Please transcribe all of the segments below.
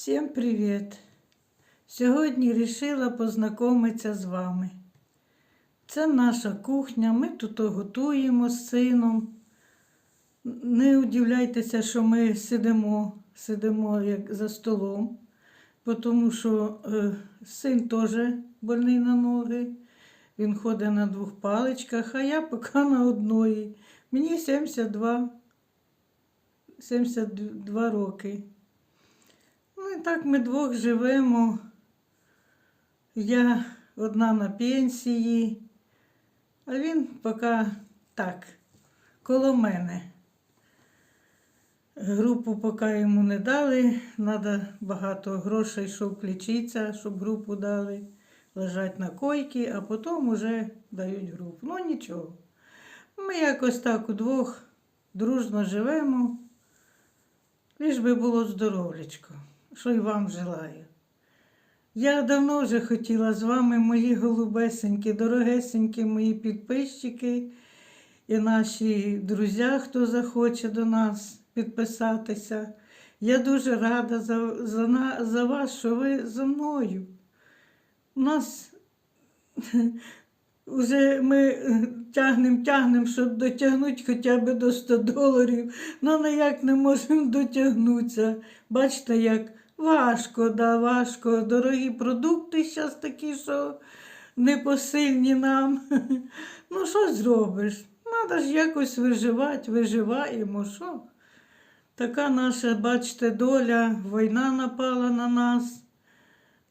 Всім привіт! Сьогодні вирішила познайомитися з вами. Це наша кухня, ми тут готуємо з сином. Не удивляйтеся, що ми сидимо, сидимо як за столом, тому що е, син теж больний на ноги. Він ходить на двох паличках, а я поки на одної. Мені 72, 72 роки. Так ми двох живемо. Я одна на пенсії, а він поки так, коло мене. Групу поки йому не дали, треба багато грошей, щоб лічитися, щоб групу дали. Лежать на койці, а потім вже дають групу. Ну нічого. Ми якось так удвох дружно живемо. Лиш би було здоров'ячко, що й вам желаю. Я давно вже хотіла з вами, мої голубесенькі, дорогесенькі мої підписчики і наші друзі, хто захоче до нас підписатися. Я дуже рада за, за, за вас, що ви зі мною. У нас вже ми тягнемо, тягнемо, щоб дотягнути хоча б до 100 доларів, але ніяк не можемо дотягнутися. Бачите, як важко, да, важко. Дорогі продукти зараз такі, що непосильні нам. Ну, що зробиш? Треба ж якось виживати, виживаємо. Що? Така наша, бачите, доля, війна напала на нас.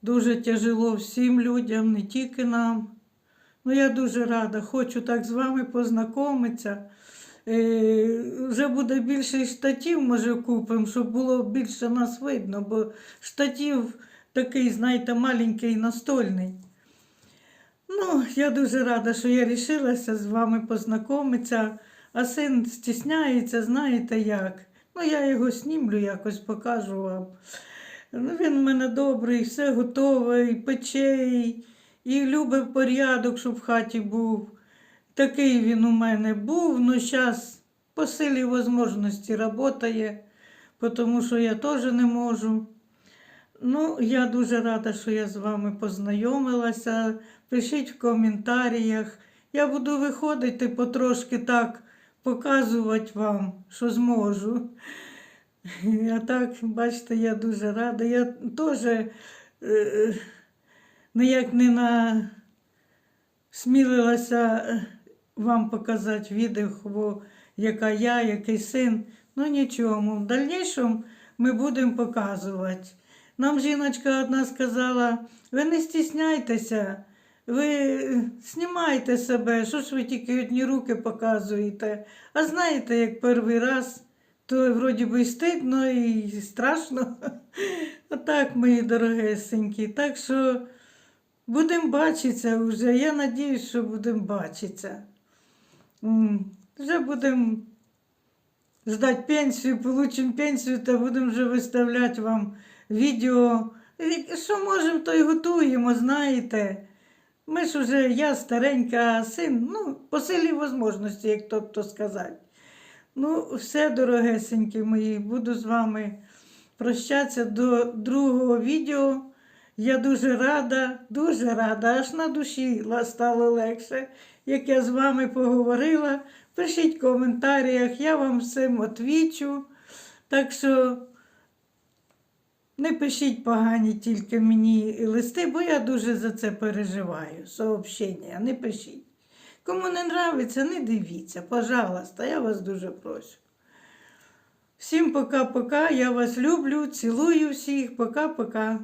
Дуже тяжело всім людям, не тільки нам. Ну, я дуже рада, хочу так з вами познайомитися. Е, вже буде більше штатів, може, купимо, щоб було більше нас видно, бо штатів такий, знаєте, маленький настольний. Ну, я дуже рада, що я рішилася з вами познайомитися, а син стісняється, знаєте як. Ну, я його снімлю, якось покажу вам. Ну, він у мене добрий, все готове, і пече, і любить порядок, щоб в хаті був. Такий він у мене був, ну зараз по силі можливості працює, тому що я теж не можу. Ну, я дуже рада, що я з вами познайомилася. Пишіть в коментарях. Я буду виходити потрошки так, показувати вам, що зможу. А так, бачите, я дуже рада. Я теж е, ніяк не на... е, вам показати відео, яка я, який син. Ну нічого, в дальнішому ми будемо показувати. Нам жіночка одна сказала, ви не стісняйтеся, ви знімайте себе, що ж ви тільки одні руки показуєте. А знаєте, як перший раз, то вроді би і стидно і страшно. Отак, мої дорогесенькі. Так що будемо бачитися вже. Я надіюсь, що будемо бачитися. Вже будемо ждати пенсію, получимо пенсію та будемо вже виставляти вам відео. Що можемо, то й готуємо, знаєте. Ми ж уже, я старенька, син, ну, по силі можливості, як тобто сказати. Ну, все, дорогесенькі мої, буду з вами прощатися до другого відео. Я дуже рада, дуже рада, аж на душі стало легше, як я з вами поговорила. Пишіть в коментарях, я вам всім відвічу. Так що не пишіть погані тільки мені листи, бо я дуже за це переживаю. Сообщення, не пишіть. Кому не нравиться, не дивіться, пожалуйста, я вас дуже прошу. Всім пока-пока, я вас люблю, цілую всіх, пока-пока.